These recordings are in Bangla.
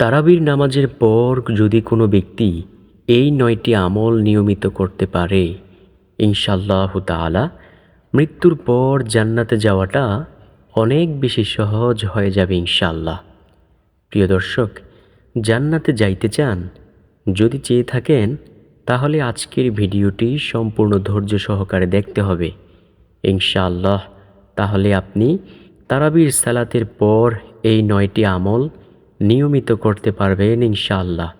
তারাবির নামাজের পর যদি কোনো ব্যক্তি এই নয়টি আমল নিয়মিত করতে পারে ইনশাল্লাহ তাআলা মৃত্যুর পর জান্নাতে যাওয়াটা অনেক বেশি সহজ হয়ে যাবে ইনশাল্লাহ প্রিয় দর্শক, জান্নাতে যাইতে চান, যদি চেয়ে থাকেন, তাহলে আজকের ভিডিওটি সম্পূর্ণ ধৈর্য সহকারে দেখতে হবে। ইনশাআল্লাহ, তাহলে আপনি তারাবির সালাতের পর এই নয়টি আমল নিয়মিত করতে পারবেন ইনশাআল্লাহ।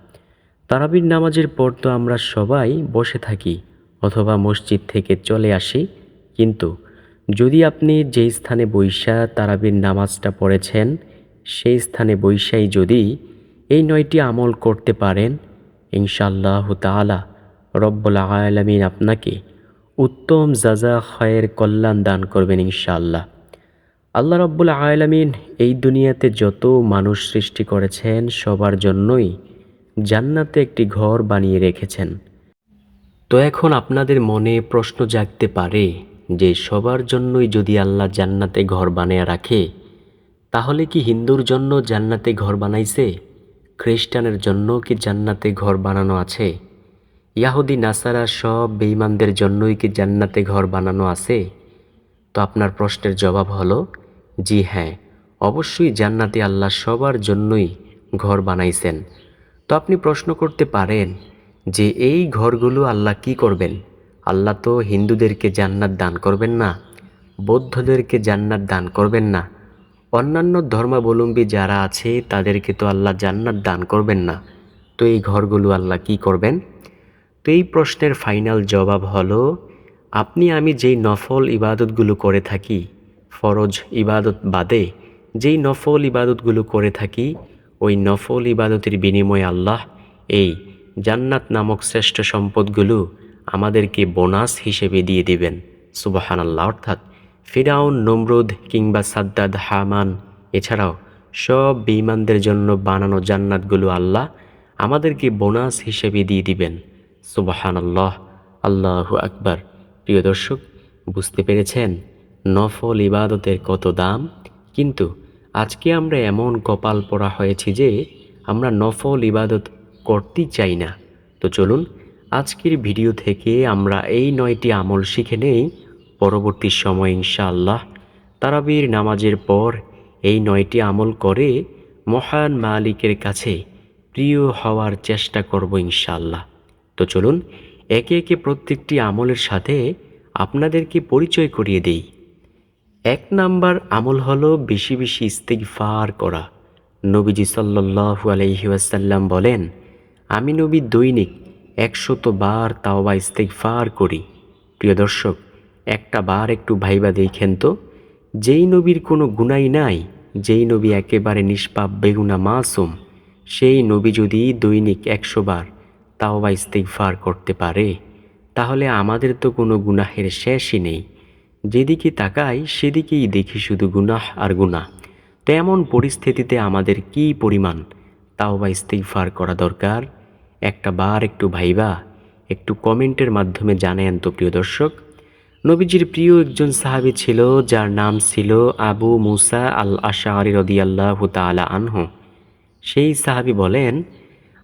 তারাবির নামাজের পর তো আমরা সবাই বসে থাকি অথবা মসজিদ থেকে চলে আসি, কিন্তু যদি আপনি যেই স্থানে বৈশা তারাবির নামাজটা পড়েছেন, সেই স্থানে বৈশাই যদি এই নয়টি আমল করতে পারেন, ইনশাআল্লাহ তাআলা রব্বুল আলামিন আপনাকে উত্তম জাজা খয়ের কল্যাণ দান করবেন ইনশাআল্লাহ। আল্লাহ রব্বুল আলামিন এই দুনিয়াতে যত মানুষ সৃষ্টি করেছেন, সবার জন্যই জান্নাতে একটি ঘর বানিয়ে রেখেছেন। তো এখন আপনাদের মনে প্রশ্ন জাগতে পারে যে, সবার জন্যই যদি আল্লাহ জান্নাতে ঘর বানিয়ে রাখে, তাহলে কি হিন্দুর জন্য জান্নাতে ঘর বানাইছে? খ্রিস্টানের জন্য কি জান্নাতে ঘর বানানো আছে? ইয়াহুদি, নাসারা সব বেঈমানদের জন্যই কি জান্নাতে ঘর বানানো আছে? তো আপনার প্রশ্নের জবাব হলো জি হ্যাঁ অবশ্যই জান্নাতে আল্লাহ সবার জন্যই ঘর বানাইছেন। তো আপনি প্রশ্ন করতে পারেন যে এই ঘরগুলো আল্লাহ কি করবেন? আল্লাহ তো হিন্দুদেরকে জান্নাত দান করবেন না, বৌদ্ধদেরকে জান্নাত দান করবেন না। অন্যান্য ধর্মাবলম্বী যারা আছে, তাদেরকে তো আল্লাহ জান্নাত দান করবেন না। তো এই ঘরগুলো আল্লাহ কি করবেন? তো এই প্রশ্নের ফাইনাল জবাব হলো, আপনি আমি যেই নফল ইবাদতগুলো করে থাকি ফরজ ইবাদত বাদে যেই নফল ইবাদতগুলো করে থাকি, ওই নফল ইবাদতের বিনিময়ে আল্লাহ এই জান্নাত নামক শ্রেষ্ঠ সম্পদগুলো আমাদেরকে বোনাস হিসেবে দিয়ে দিবেন। সুবাহান আল্লাহ অর্থাৎ ফিরাউন, নমরুদ কিংবা সাদ্দাদ, হামান এছাড়াও সব বেঈমানদের জন্য বানানো জান্নাতগুলো আল্লাহ আমাদেরকে বোনাস হিসেবে দিয়ে দিবেন। সুবাহান আল্লাহ আল্লাহ আকবার। প্রিয় দর্শক, বুঝতে পেরেছেন? নফল ইবাদতের কত দাম? কিন্তু আজকে আমরা এমন কপাল পড়া হয়েছি যে আমরা নফল ইবাদত করতেই চাই না। তো চলুন, আজকের ভিডিও থেকে আমরা এই নয়টি আমল শিখে নেই। পরবর্তী সময় ইনশাআল্লাহ তারাবির নামাজের পর এই নয়টি আমল করে মহান মালিকের কাছে প্রিয় হওয়ার চেষ্টা করব ইনশাআল্লাহ। তো চলুন, একে একে প্রত্যেকটি আমলের সাথে আপনাদেরকে পরিচয় করিয়ে দেই। এক নাম্বার আমল হলো বেশি বেশি ইস্তেগফার করা। নবীজি সাল্লাল্লাহু আলাইহি ওয়াসাল্লাম বলেন, আমি নবী দৈনিক একশত বার তাও তাওবা ইস্তেগফার করি। প্রিয় দর্শক, একটা বার একটু ভাইবা দেখেন তো। যেই নবীর কোনো গুনাই নাই, যেই নবী একেবারে নিষ্পাপ, বেগুনা মাসুম, সেই নবী যদি দৈনিক একশো বার তাও তাওবা ইস্তেগফার করতে পারে, তাহলে আমাদের তো কোনো গুনাহের শেষই নেই। যেদিকে তাকাই, সেদিকেই দেখি শুধু গুনাহ আর গুনাহ। তো এমন পরিস্থিতিতে আমাদের কি পরিমাণ? তাও বা ইস্তেগফার করা দরকার? একটা বার একটু ভাইবা, একটু কমেন্টের মাধ্যমে জানেন তো প্রিয় দর্শক। নবীজির প্রিয় একজন সাহাবী ছিল, যার নাম ছিল আবু মুসা আল আশা আশারি রদিয়াল্লাহ তালা আনহ। সেই সাহাবী বলেন,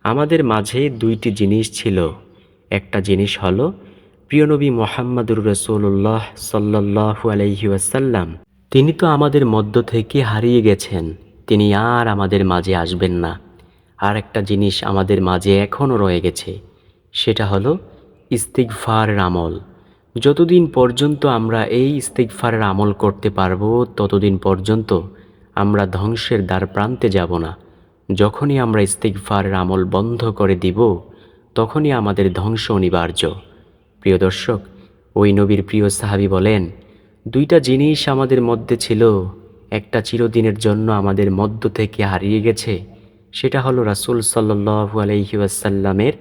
আমাদের মাঝে দুইটি জিনিস ছিল। একটা জিনিস হলো প্রিয় নবী মোহাম্মদুর রসুল্লাহ সাল্লাহু আলহি ওয়াসাল্লাম, তিনি তো আমাদের মধ্য থেকে হারিয়ে গেছেন, তিনি আর আমাদের মাঝে আসবেন না। আর একটা জিনিস আমাদের মাঝে এখনও রয়ে গেছে, সেটা হলো ইস্তিগফারের আমল। যতদিন পর্যন্ত আমরা এই ইস্তিগফারের আমল করতে পারব, ততদিন পর্যন্ত আমরা ধ্বংসের দ্বার প্রান্তে যাব না। যখনই আমরা ইস্তিগফারের আমল বন্ধ করে দিব, তখনই আমাদের ধ্বংস অনিবার্য। প্রিয় দর্শক, ওই নবীর প্রিয় সাহাবি বলেন, দুইটা জিনিস আমাদের মধ্যে ছিল, একটা চিরদিনের জন্য আমাদের মধ্য থেকে হারিয়ে গেছে, সেটা হলো রাসুল সাল্লু আলহি ওয়াসাল্লামের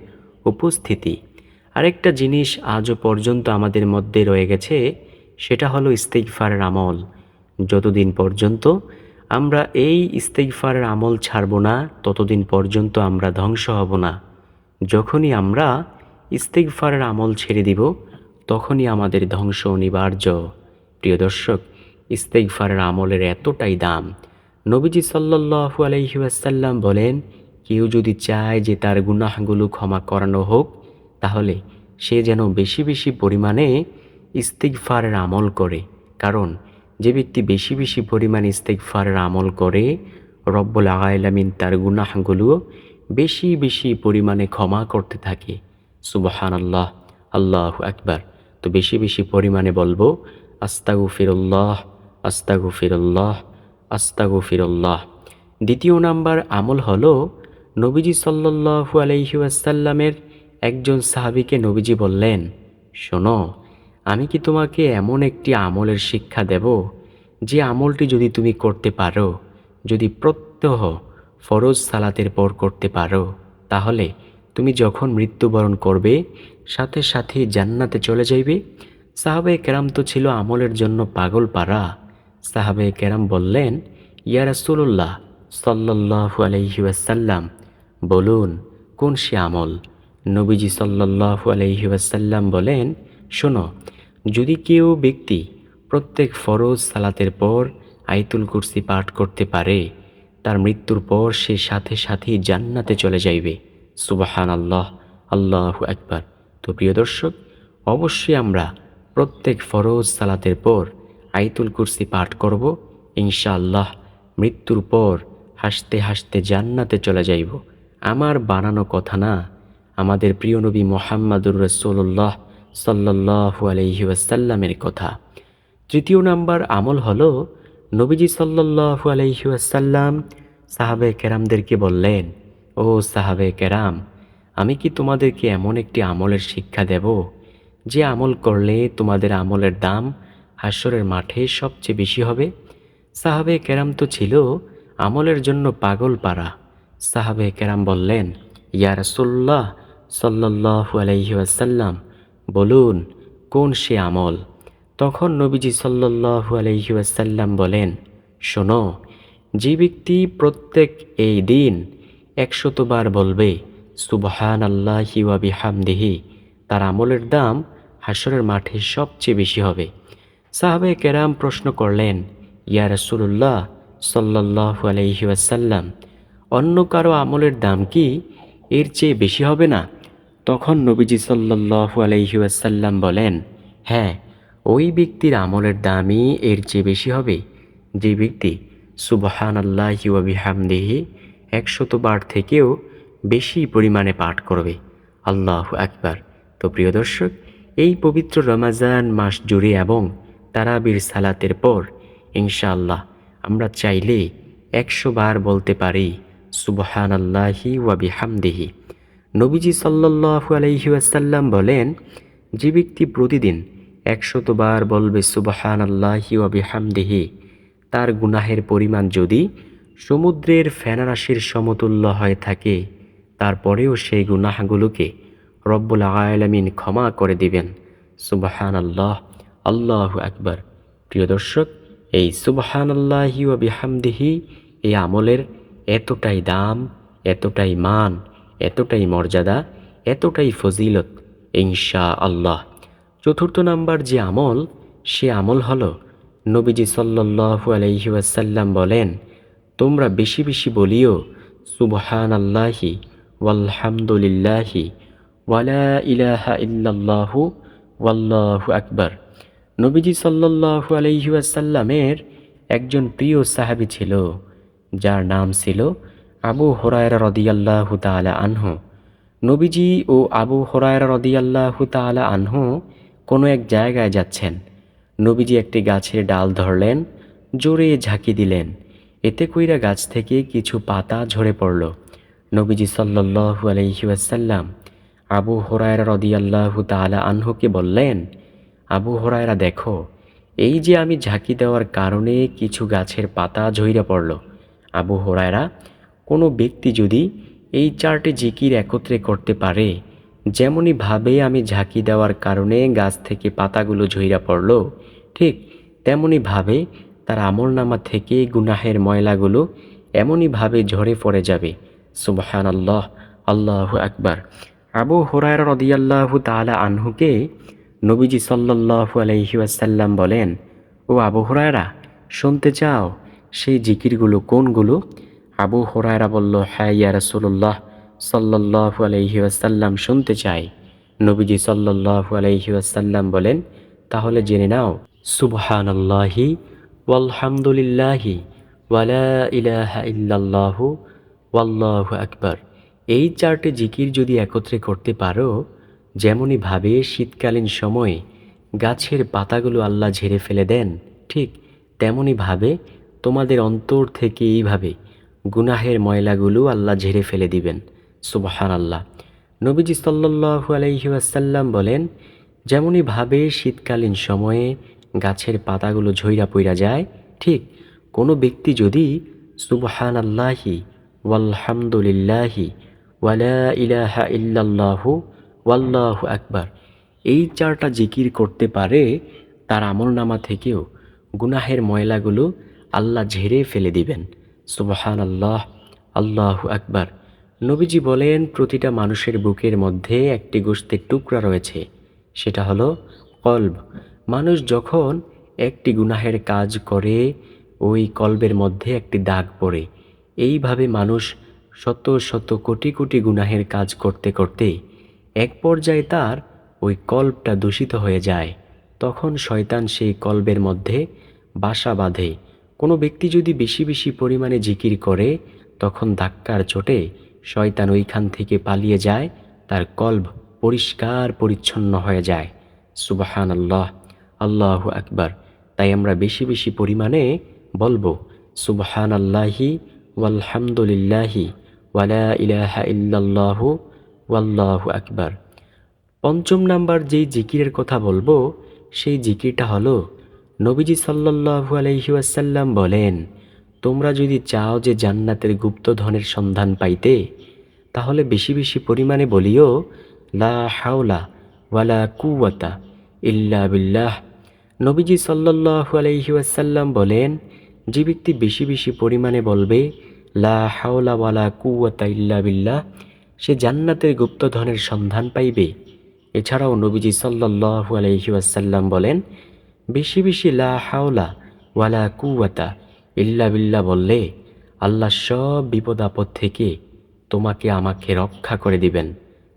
উপস্থিতি। আরেকটা জিনিস আজও পর্যন্ত আমাদের মধ্যে রয়ে গেছে, সেটা হলো ইস্তেকফারের আমল। যতদিন পর্যন্ত আমরা এই ইস্তেকফারের আমল ছাড়ব না, ততদিন পর্যন্ত আমরা ধ্বংস হব না। যখনই আমরা ইস্তেকফারের আমল ছেড়ে দিব, তখনই আমাদের ধ্বংস অনিবার্য। প্রিয় দর্শক ইস্তেকফারের আমলের এতটাই দাম। নবীজি সাল্লাহু আলহিউসাল্লাম বলেন, কেউ যদি চায় যে তার গুনাহগুলো ক্ষমা করানো হোক, তাহলে সে যেন বেশি বেশি পরিমাণে ইস্তিগফারের আমল করে। কারণ, যে ব্যক্তি বেশি বেশি পরিমাণ ইস্তিগফারের আমল করে, রব্বুল আলামিন তার গুনাহগুলো বেশি বেশি পরিমাণে ক্ষমা করতে থাকে। সুবহান আল্লাহ আল্লাহ আকবার। তো বেশি বেশি পরিমাণে বলব আস্তাগু ফিরল্লাহ আস্তাগু ফিরল্লাহ আস্তাগু ফিরল্লাহ দ্বিতীয় নাম্বার আমল হলো, নবীজি সাল্লাল্লাহু আলাইহি ওয়াসাল্লামের একজন সাহাবিকে নবীজি বললেন, শোনো, আমি কি তোমাকে এমন একটি আমলের শিক্ষা দেব, যে আমলটি যদি তুমি করতে পারো, যদি প্রত্যহ ফরজ সালাতের পর করতে পারো, তাহলে তুমি যখন মৃত্যুবরণ করবে, সাথে সাথে জান্নাতে চলে যাইবে। সাহাবে কেরাম তো ছিল আমলের জন্য পাগল পারা সাহাবে কেরাম বললেন, ইয়া রাসূলুল্লাহ সাল্লাল্লাহু আলাইহি ওয়াসাল্লাম, বলুন, কোন সে আমল? নবীজি সাল্লাল্লাহু আলাইহি ওয়াসাল্লাম বলেন, শোনো, যদি কেউ ব্যক্তি প্রত্যেক ফরজ সালাতের পর আইতুল কুরসি পাঠ করতে পারে, তার মৃত্যুর পর সে সাথে সাথেই জান্নাতে চলে যাইবে। সুবাহান আল্লাহ আল্লাহ একবার তো প্রিয় দর্শক, অবশ্যই আমরা প্রত্যেক ফরজ সালাতের পর আইতুল কুরসি পাঠ করব। ইনশাআল্লাহ মৃত্যুর পর হাসতে হাসতে জান্নাতে চলে যাইব। আমার বানানো কথা না, আমাদের প্রিয় নবী মোহাম্মদুর রসোল্লাহ সাল্লাহু আলহি ওয়াসাল্লামের কথা। তৃতীয় নাম্বার আমল হল, নবীজি সাল্লাহু আলহি সাহাবে কেরামদেরকে বললেন ও সাহাবে কেরাম, আমি কি তোমাদেরকে এমন একটি আমলের শিক্ষা দেব, যে আমল করলে তোমাদের আমলের দাম হাস্যরের মাঠে সবচেয়ে বেশি হবে? সাহাবে কেরাম তো ছিল আমলের জন্য পাগল পারা সাহাবে কেরাম বললেন, ইয়া রাসুল্লাহ সাল্লাহু আলাইহি ওয়াসাল্লাম, বলুন, কোন সে আমল? তখন নবীজি সাল্লাহু আলাইহি ওয়াসাল্লাম বলেন, শোনো, যে ব্যক্তি প্রত্যেক এই দিন একশতবার বলবে সুবহান আল্লাহি ওয়া বিহামদিহি। তার আমলের দাম হাসরের মাঠে সবচেয়ে বেশি হবে। সাহাবে কেরাম প্রশ্ন করলেন, ইয়া রাসূলুল্লাহ সাল্লাল্লাহু আলাইহি ওয়াসাল্লাম, অন্য কারও আমলের দাম কি এর চেয়ে বেশি হবে না? তখন নবীজি সাল্লাল্লাহু আলাইহি ওয়াসাল্লাম বলেন হ্যাঁ ওই ব্যক্তির আমলের দামই এর চেয়ে বেশি হবে। যে ব্যক্তি সুবহান আল্লাহি ওয়া বিহামদিহি একশত বার থেকেও বেশি পরিমাণে পাঠ করবে। আল্লাহ আকবার। তো প্রিয় দর্শক, এই পবিত্র রমাজান মাস জুড়ে এবং তারাবির সালাতের পর, ইনশাআল্লাহ, আমরা চাইলে একশো বার বলতে পারি সুবহান আল্লাহি ওয়া বিহামদিহি। নবীজি সাল্লাল্লাহু আলাইহি ওয়াসাল্লাম বলেন, যে ব্যক্তি প্রতিদিন একশতবার বলবে সুবহান আল্লাহি ওয়া বিহামদিহি, তার গুনাহের পরিমাণ যদি সমুদ্রের ফেনারাশির সমতুল্য হয়ে থাকে। তারপরেও সেই গুনাহগুলোকে রব্বুল আলামিন ক্ষমা করে দিবেন। সুবাহান আল্লাহ আল্লাহ আকবার। প্রিয় দর্শক, এই সুবাহান আল্লাহি ও বিহামদিহি এই আমলের এতটাই দাম, এতটাই মান, এতটাই মর্যাদা, এতটাই ফজিলত ইনশা আল্লাহ চতুর্থ নাম্বার যে আমল, সে আমল হলো নবীজি সাল্লাল্লাহু আলাইহি ওয়াসাল্লাম বলেন তোমরা বেশি বেশি বলিও সুবহান আল্লাহি ওয়ালহামদুলিল্লাহি ওয়ালা ইলাহা ইল্লাল্লাহু ওয়াল্লাহু আকবার। নবীজি সাল্লাল্লাহু আলাইহি ওয়াসাল্লামের একজন প্রিয় সাহাবী ছিল, যার নাম ছিল আবু হরায়রা রদিয়াল্লাহু তাআলা আনহু। নবীজি ও আবু হরায়রা রদিয়াল্লাহু তাআলা আনহু কোনো এক জায়গায় যাচ্ছেন। নবীজি একটি গাছের ডাল ধরলেন, জোরে ঝাঁকি দিলেন। এতে কইরা গাছ থেকে কিছু পাতা ঝরে পড়ল। নবীজি সাল্লাল্লাহু আলাইহি ওয়াসাল্লাম আবু হরায়রা রদিয়াল্লাহু তাআলা আনহুকে বললেন, আবু হরায়রা, দেখো, এই যে আমি ঝাঁকি দেওয়ার কারণে কিছু গাছের পাতা ঝইরা পড়ল। আবু হরায়রা, কোনো ব্যক্তি যদি এই চারটি জিকির একত্রে করতে পারে, যেমনই ভাবে আমি ঝাঁকি দেওয়ার কারণে গাছ থেকে পাতাগুলো ঝইরা পড়ল, ঠিক তেমনই ভাবে তার আমল নামা থেকে গুনাহের ময়লাগুলো এমনই ভাবে ঝরে পড়ে যাবে। সুবহান আল্লাহ আল্লাহ আকবার। আবু হরায়রা রদিয়াল্লাহু তাআলা আনহুকে নবীজি সাল্লাল্লাহু আলাইহি ওয়াসাল্লাম বলেন, ও আবু হুরায়রা, শুনতে চাও, সেই জিকিরগুলো কোনগুলো? আবু হরায়রা বলল হ্যাঁ ইয়া রাসূলুল্লাহ, সাল্লাল্লাহু আলাইহি ওয়াসাল্লাম শুনতে চাই। নবীজি সাল্লাল্লাহু আলাইহি ওয়াসাল্লাম বলেন, তাহলে জেনে নাও, সুবহানাল্লাহি ওয়ালহামদুলিল্লাহি ওয়ালা ইলাহা ইল্লাল্লাহু ওয়াল্লাহু আকবার। এই চারটে জিকির যদি একত্রে করতে পারো যেমনই ভাবে শীতকালীন সময়ে গাছের পাতাগুলো আল্লাহ ঝেড়ে ফেলে দেন, ঠিক তেমনই ভাবে তোমাদের অন্তর থেকে এইভাবে গুনাহের ময়লাগুলো আল্লাহ ঝেড়ে ফেলে দিবেন সুবহান আল্লাহ নবীজি সাল্লাল্লাহু আলাইহি ওয়াসাল্লাম বলেন যেমনই ভাবে শীতকালীন সময়ে গাছের পাতাগুলো ঝইরা পইরা যায়, ঠিক কোনো ব্যক্তি যদি সুবহান আল্লাহি ওয়ালহামদুলিল্লাহি ওয়ালা ইলাহা ইল্লাল্লাহু ওয়াল্লাহু আকবার, এই চারটা জিকির করতে পারে তার আমল নামা থেকেও গুনাহের ময়লাগুলো আল্লাহ ঝেড়ে ফেলে দিবেন। সুবহান আল্লাহ আল্লাহু আকবার। নবীজি বলেন, প্রতিটা মানুষের বুকের মধ্যে একটি গোস্তের টুকরা রয়েছে, সেটা হলো কল্ব। মানুষ যখন একটি গুনাহের কাজ করে, ওই কল্বের মধ্যে একটি দাগ পড়ে। এইভাবে মানুষ শত শত কোটি কোটি গুনাহের কাজ করতে করতে এক পর্যায়ে তার ওই কল্পটা দূষিত হয়ে যায়। তখন শয়তান সেই কল্বের মধ্যে বাসা বাঁধে। কোনো ব্যক্তি যদি বেশি বেশি পরিমাণে জিকির করে, তখন ধাক্কার চোটে শয়তান ওইখান থেকে পালিয়ে যায়, তার কল্ব পরিষ্কার পরিচ্ছন্ন হয়ে যায়। সুবাহান আল্লাহ আল্লাহ আকবার। তাই আমরা বেশি বেশি পরিমাণে বলব সুবহান আল্লাহি ওয়ালহামদুলিল্লাহি ওয়ালা ইলাহা ইল্লাল্লাহু ওয়াল্লাহু আকবার। পঞ্চম নাম্বার যেই জিকিরের কথা বলব, সেই জিকিরটা হলো, নবীজি আলাইহি ওয়াসাল্লাম বলেন, তোমরা যদি চাও যে জান্নাতের গুপ্তধনের সন্ধান পাইতে, তাহলে বেশি বেশি পরিমাণে বলিও, লা হাওলা ওয়ালা কুওয়াতা ইল্লা বিল্লাহ নবীজি সাল্লাল্লাহু আলাইহি ওয়াসাল্লাম বলেন, যে ব্যক্তি বেশি বেশি পরিমাণে বলবে, লা হাওলা ওয়ালা কুওয়াতা ইল্লা বিল্লাহ সে জান্নাতের গুপ্তধনের সন্ধান পাইবে। এছাড়াও নবীজি সাল্লাল্লাহু আলাইহি ওয়াসাল্লাম বলেন, বেশি বেশি লা হাওলা ওয়ালা কুয়াতা ইল্লা বিল্লাহ বললে, আল্লাহ সব বিপদ আপদ থেকে তোমাকে আমাকে রক্ষা করে দিবেন।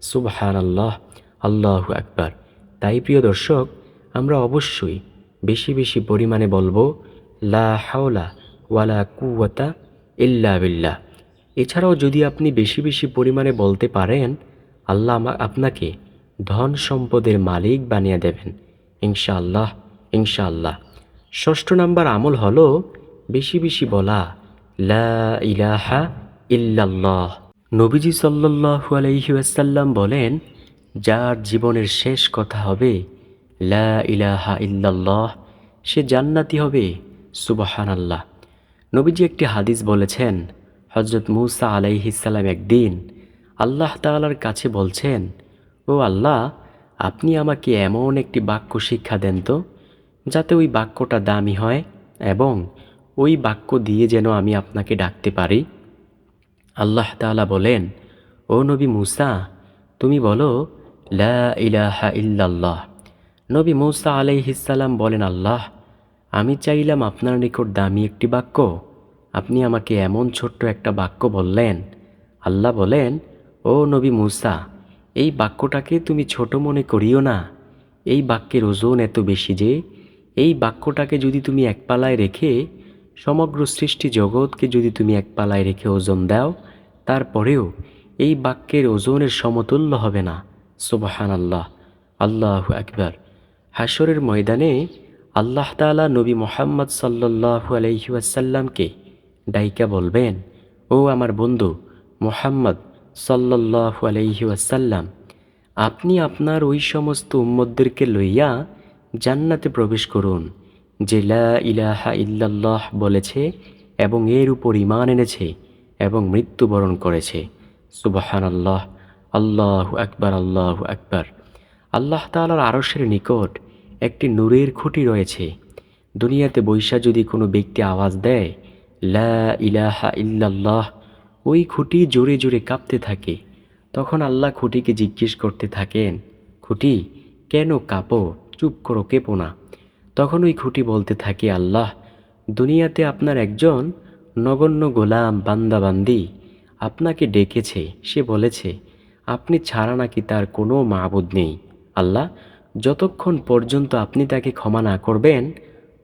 সুবহান আল্লাহ আল্লাহ আকবার। তাই প্রিয় দর্শক, আমরা অবশ্যই বেশি বেশি পরিমাণে বলব, লা হাওলা ওয়ালা কুওয়াতা ইল্লা বিল্লাহ। এছাড়াও যদি আপনি বেশি বেশি পরিমাণে বলতে পারেন, আল্লাহ আপনাকে ধন সম্পদের মালিক বানিয়ে দেবেন, ইনশাআল্লাহ ইনশাআল্লাহ। ষষ্ঠ নাম্বার আমল হলো বেশি বেশি বলা, লা ইলাহা ইল্লাল্লাহ। নবীজি সাল্লাল্লাহু আলাইহি ওয়াসাল্লাম বলেন, যার জীবনের শেষ কথা হবে লা ইলাহা ইল্লাল্লাহ, সে জান্নাতি হবে সুবাহান আল্লাহ নবীজি একটি হাদিস বলেছেন হজরত মুসা আলাইহিসাল্লাম একদিন আল্লাহ তাআলার কাছে বলছেন, ও আল্লাহ, আপনি আমাকে এমন একটি বাক্য শিক্ষা দেন তো, যাতে ওই বাক্যটা দামি হয় এবং ওই বাক্য দিয়ে যেন আমি আপনাকে ডাকতে পারি? আল্লাহ তাআলা বলেন, ও নবী মুসা, তুমি বলো, লা ইলাহা ইল্লাল্লাহ নবী মুসা আলাইহিসাল্লাম বলেন, আল্লাহ, আমি চাইলাম আপনার নিকট দামি একটি বাক্য। আপনি আমাকে এমন ছোট্ট একটা বাক্য বললেন। আল্লাহ বলেন, ও নবী মুসা, এই বাক্যটাকে তুমি ছোট মনে করিও না। এই বাক্যের ওজন এত বেশি যে, এই বাক্যটাকে যদি তুমি এক পালায় রেখে, সমগ্র সৃষ্টি জগৎকে যদি তুমি এক পালায় রেখে ওজন দাও, তারপরেও এই বাক্যের ওজনের সমতুল্য হবে না। সুবাহান আল্লাহ আল্লাহ একবার হাসরের ময়দানে আল্লাহ তালা নবী মোহাম্মদ সাল্লাহু আলহিউসাল্লামকে ডাইকা বলবেন, ও আমার বন্ধু মোহাম্মদ সাল্লাহু আলহিউসাল্লাম আপনি আপনার ওই সমস্ত উম্মদদেরকে লইয়া জান্নাতে প্রবেশ করুন, যে ইলাহা ইল্লাল্লাহ বলেছে এবং এর উপর ইমান এনেছে এবং মৃত্যুবরণ করেছে। সুবাহান আল্লাহ আল্লাহ আকবার আল্লাহ আকবার। আল্লাহ তালার আরসের নিকট একটি নূরের খুঁটি রয়েছে। দুনিয়াতে বৈশা যদি কোনো ব্যক্তি আওয়াজ দেয়, লা ইলাহা ইল্লাল্লাহ ওই খুঁটি জোরে জোরে কাঁপতে থাকে। তখন আল্লাহ খুঁটিকে জিজ্ঞেস করতে থাকেন, খুঁটি, কেন কাঁপো? চুপ করো, কেঁপো না। তখন ওই খুঁটি বলতে থাকে, আল্লাহ, দুনিয়াতে আপনার একজন নগণ্য গোলাম বান্দাবান্দি আপনাকে ডেকেছে। সে বলেছে, আপনি ছাড়া নাকি তার কোনো মাবুদ নেই। আল্লাহ, যতক্ষণ পর্যন্ত আপনি তাকে ক্ষমা না করবেন,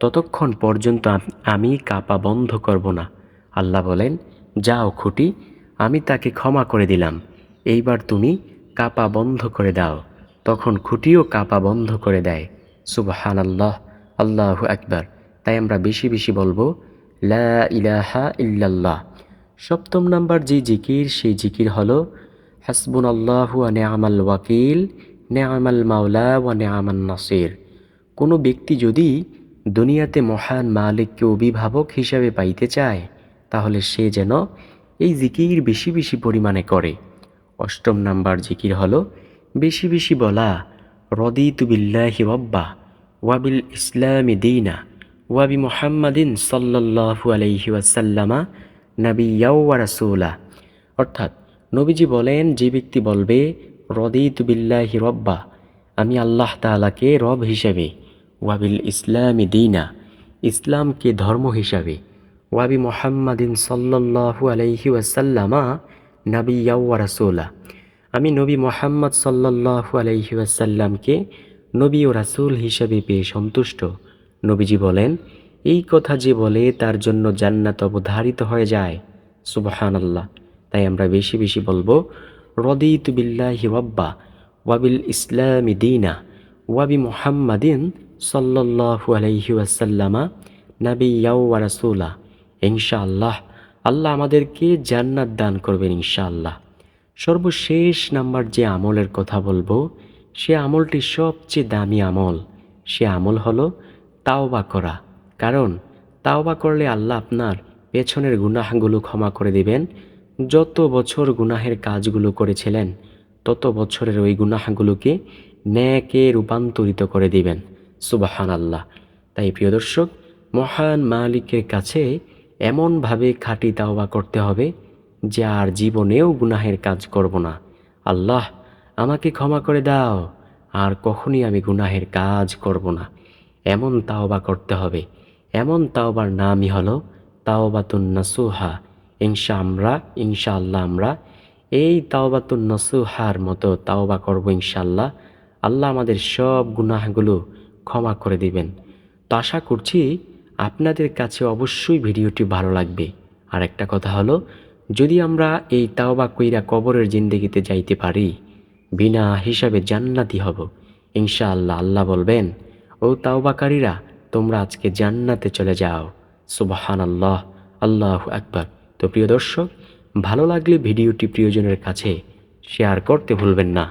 ততক্ষণ পর্যন্ত আমি কাপা বন্ধ করব না। আল্লাহ বলেন, যাও খুঁটি, আমি তাকে ক্ষমা করে দিলাম। এইবার তুমি কাপা বন্ধ করে দাও। তখন খুঁটিও কাপা বন্ধ করে দেয়। সুবহান আল্লাহ আল্লাহ আকবার। তাই আমরা বেশি বেশি বলব, লা ইলাহা ইল্লাল্লাহ। সপ্তম নাম্বার যে জিকির, সেই জিকির হলো হাসবুন আল্লাহ নেআমাল ওয়াকিল। নেআমাল মাওলা ওয়া নেআমান নাসির। কোনো ব্যক্তি যদি দুনিয়াতে মহান মালিককে অভিভাবক হিসাবে পাইতে চায়, তাহলে সে যেন এই জিকির বেশি বেশি পরিমাণে করে। অষ্টম নাম্বার জিকির হলো, বেশি বেশি বলা, রদিতু বিল্লাহি রব্বা ওয়াবিল ইসলামি দিনা ওয়াবি মুহাম্মাদিন সাল্লাল্লাহু আলাইহি ওয়াসাল্লামা নাবিয়াও ওয়া রাসূলা। অর্থাৎ নবীজি বলেন, যে ব্যক্তি বলবে রদিতু বিল্লাহি রব্বা, আমি আল্লাহ তাআলাকে রব হিসেবে ওয়াবিল ইসলামি দিনা, ইসলামকে ধর্ম হিসাবে ওয়াবি মোহাম্মদিন সাল্লাল্লাহু আলাইহি ওয়াসাল্লামা নাবিয়াও ওয়া রাসূলা, আমি নবী মোহাম্মদ সাল্লাল্লাহু আলাইহি ওয়াসাল্লামকে নবী ও রাসূল হিসেবে পেয়ে সন্তুষ্ট। নবীজি বলেন, এই কথা যে বলে তার জন্য জান্নাত অবধারিত হয়ে যায়। সুবহানাল্লাহ। তাই আমরা বেশি বেশি বলব রদিতু বিল্লাহি রব্বা ওয়াবিল ইসলামি দিনা ওয়াবি মুহাম্মাদিন সাল্লাল্লাহু আলাইহি ওয়াসাল্লামা নাবিয়াও ওয়া রাসূলা। ইনশাআল্লাহ, আল্লাহ আমাদেরকে জান্নাত দান করবেন ইনশাআল্লাহ। সর্বশেষ নাম্বার যে আমলের কথা বলব, সে আমলটি সবচেয়ে দামি আমল। সে আমল হলো তাওবা করা। কারণ, তাওবা করলে আল্লাহ আপনার পেছনের গুনাহগুলো ক্ষমা করে দিবেন। যত বছর গুনাহের কাজগুলো করেছিলেন, তত বছরের ওই গুনাহগুলোকে ন্যাকে রূপান্তরিত করে দিবেন। সুবাহান আল্লাহ তাই প্রিয় দর্শক, মহান মালিকের কাছে এমনভাবে খাঁটি তাওবা করতে হবে, যে আর জীবনেও গুনাহের কাজ করব না। আল্লাহ, আমাকে ক্ষমা করে দাও, আর কখনই আমি গুনাহের কাজ করব না। এমন তাওবা করতে হবে। এমন তাওবার নামই হলো তাওবাতুন নাসুহা। ইনশা আমরা ইনশাআল্লাহ আমরা এই তাওবাতুন নসুহার মতো তাওবা করব ইনশাআল্লাহ। আল্লাহ আমাদের সব গুনাহগুলো ক্ষমা করে দিবেন। তো আশা করছি আপনাদের কাছে অবশ্যই ভিডিওটি ভালো লাগবে। আর একটা কথা হলো, যদি আমরা এই তাওবা কইরা কবরের জিন্দগিতে যাইতে পারি, বিনা হিসাবে জান্নাতি হব। ইনশাআল্লাহ আল্লাহ বলবেন, ও তাওবাকারীরা, তোমরা আজকে জান্নাতে চলে যাও। সুবাহান আল্লাহ আল্লাহ আকবার। তো প্রিয় দর্শক ভালো লাগলে ভিডিওটি প্রিয়জনের কাছে শেয়ার করতে ভুলবেন না।